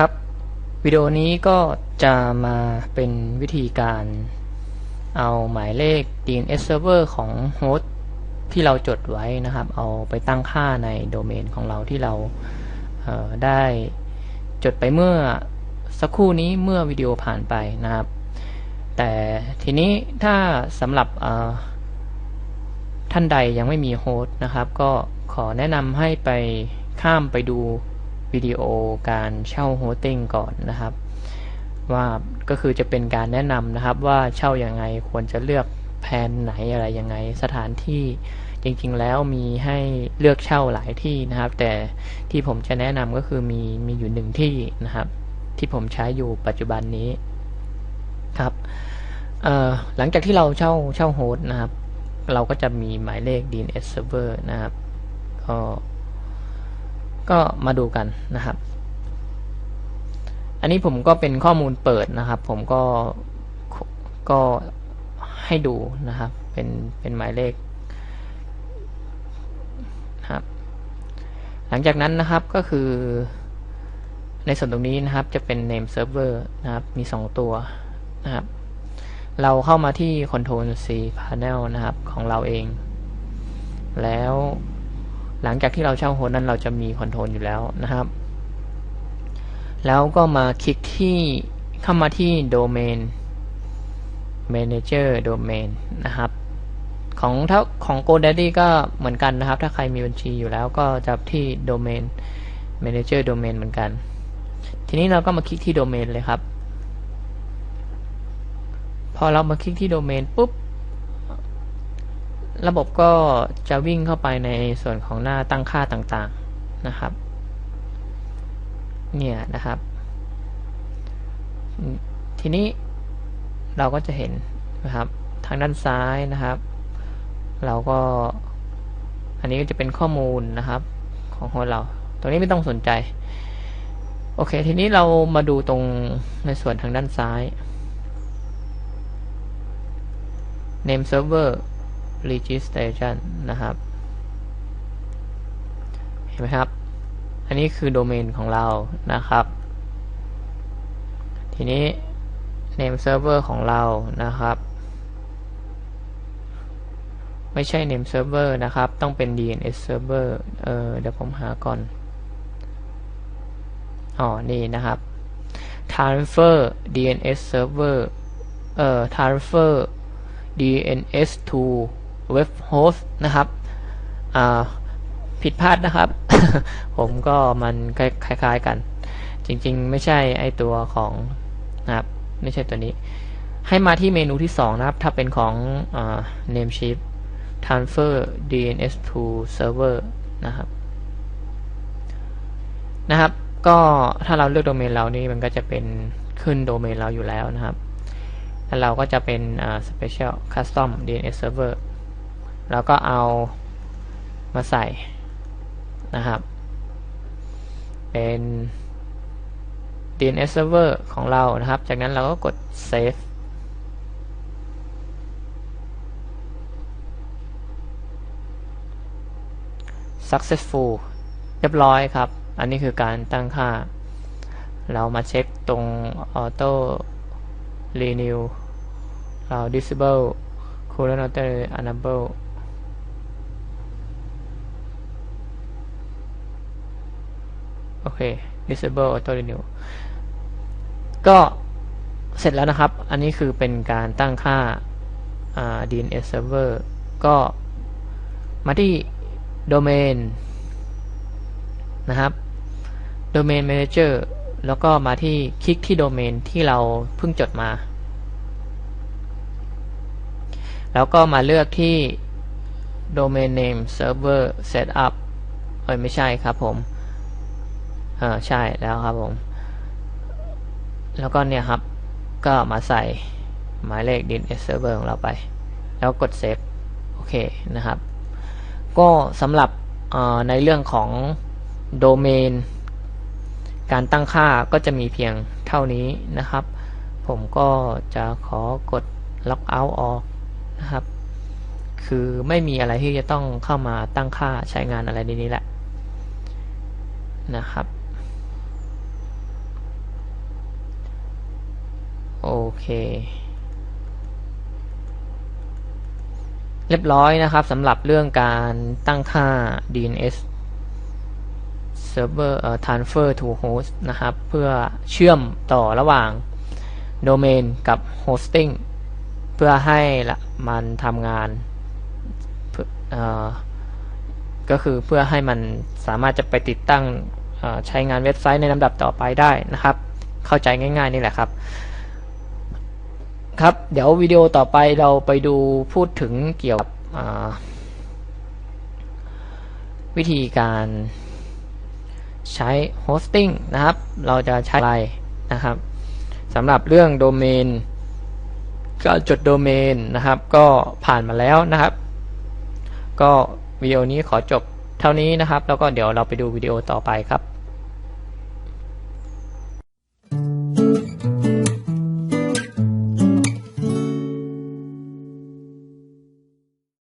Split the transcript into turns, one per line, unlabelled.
ครับ วิดีโอนี้ก็จะมาเป็นวิธีการเอาหมายเลข DNS server ของโฮสต์ที่เราจดไว้นะครับ เอาไปตั้งค่าในโดเมนของเราที่เราเได้จดไปเมื่อสักครู่นี้เมื่อวิดีโอผ่านไปนะครับ แต่ทีนี้ถ้าสำหรับท่านใดยังไม่มีโฮสต์นะครับ ก็ขอแนะนำให้ไปข้ามไปดู วิดีโอการเช่าโฮสติ้งก่อนนะครับ ว่าก็คือจะเป็นการแนะนำนะครับว่าเช่ายัางไงควรจะเลือกแผนไหนอะไรยังไงสถานที่จริงๆแล้วมีให้เลือกเช่าหลายที่นะครับ แต่ที่ผมจะแนะนำก็คือมีมีอยู่หนึ่งที่นะครับ ที่ผมใช้อยู่ปัจจุบันนี้ครับหลังจากที่เราเช่าเช่าโฮสต์นะครับ เราก็จะมีหมายเลข DNS server นะครับ ก็ ก็มาดูกันนะครับ อันนี้ผมก็เป็นข้อมูลเปิดนะครับ ผมก็ก็ให้ดูนะครับ เป็นเป็นหมายเลขครับ หลังจากนั้นนะครับก็คือในส่วนตรงนี้นะครับจะเป็น name server นะครับมี 2 ตัวนะครับ เราเข้ามาที่ control C panel นะครับของเราเอง แล้ว หลังจากที่เราเช่าโฮสต์นั้นเราจะมีคอนโทรลอยู่แล้วนะครับ แล้วก็มาคลิกที่เข้ามาที่ Domain Manager Domain นะครับ ของถ้าของ GoDaddy ก็เหมือนกันนะครับ ถ้าใครมีบัญชีอยู่แล้วก็จะที่ Domain Manager Domain เหมือนกัน ทีนี้เราก็มาคลิกที่ Domain เลยครับ พอเรามาคลิกที่ Domain ปุ๊บ ระบบก็จะวิ่งเข้าไปในส่วนของหน้าตั้งค่าต่างๆนะครับ เนี่ยนะครับ ทีนี้เราก็จะเห็นนะครับ ทางด้านซ้ายนะครับ เราก็ อันนี้ก็จะเป็นข้อมูลนะครับ ของคนเรา ตรงนี้ไม่ต้องสนใจ โอเค ทีนี้เรามาดูตรงในส่วนทางด้านซ้าย name server registration นะครับ เห็นไหมครับ อันนี้คือโดเมนของเรานะครับ ทีนี้ name server ของเรานะครับ ไม่ใช่ name server นะครับ ต้องเป็น DNS server เออเดี๋ยวผมหาก่อน อ๋อ นี่นะครับ transfer DNS server เอ่อ transfer DNS to เว็บโฮสต์นะครับผิดพลาดนะครับ ผมก็มันคล้ายๆกัน จริงๆ ไม่ใช่ไอตัวของนะครับ ไม่ใช่ตัวนี้ ให้มาที่เมนูที่ 2 นะครับ ถ้าเป็นของ Namecheap transfer DNS to server นะครับ นะครับ ก็ถ้าเราเลือกโดเมนเรานี่มันก็จะเป็นขึ้นโดเมนเราอยู่แล้วนะครับ แล้วเราก็จะเป็น special custom DNS server แล้วก็เอามาใส่นะครับ เป็น DNS server ของเรานะครับ จากนั้นเราก็กด save successful เรียบร้อยครับ อันนี้คือการตั้งค่า เรามาเช็คตรง auto renew เรา disable current auto enable โอเค disable auto renew ก็เสร็จแล้วนะครับ อันนี้คือเป็นการตั้งค่า DNS server ก็มาที่ domain นะครับ domain manager แล้วก็มาที่คลิกที่โดเมนที่เราเพิ่งจดมา แล้วก็มาเลือกที่ domain name server setup เอ้ยไม่ใช่ครับผม อ่าใช่แล้วครับผม แล้วก็เนี่ยครับ ก็มาใส่หมายเลข DNS server ของเราไป แล้วกดเซฟโอเคนะครับ ก็สำหรับในเรื่องของโดเมน การตั้งค่าก็จะมีเพียงเท่านี้นะครับ ผมก็จะขอกดล็อกเอาท์ออกนะครับ คือไม่มีอะไรที่จะต้องเข้ามาตั้งค่าใช้งานอะไรในนี้แหละนะครับ โอเค เรียบร้อยนะครับสำหรับเรื่องการตั้งค่า DNS server เอ่อ transfer to host นะครับ เพื่อเชื่อมต่อระหว่าง domain กับ hosting เพื่อให้ละมันทำงานก็คือเพื่อให้มันสามารถจะไปติดตั้งใช้งานเว็บไซต์ในลำดับต่อไปได้นะครับ เข้าใจง่ายๆนี่แหละครับ ครับ เดี๋ยววิดีโอต่อไปเราไปดูพูดถึงเกี่ยวกับวิธีการใช้โฮสติ้งนะครับ เราจะใช้อะไรนะครับสำหรับเรื่องโดเมนการจดโดเมนนะครับ ก็ผ่านมาแล้วนะครับ ก็วิดีโอนี้ขอจบเท่านี้นะครับ แล้วก็เดี๋ยวเราไปดูวิดีโอต่อไปครับ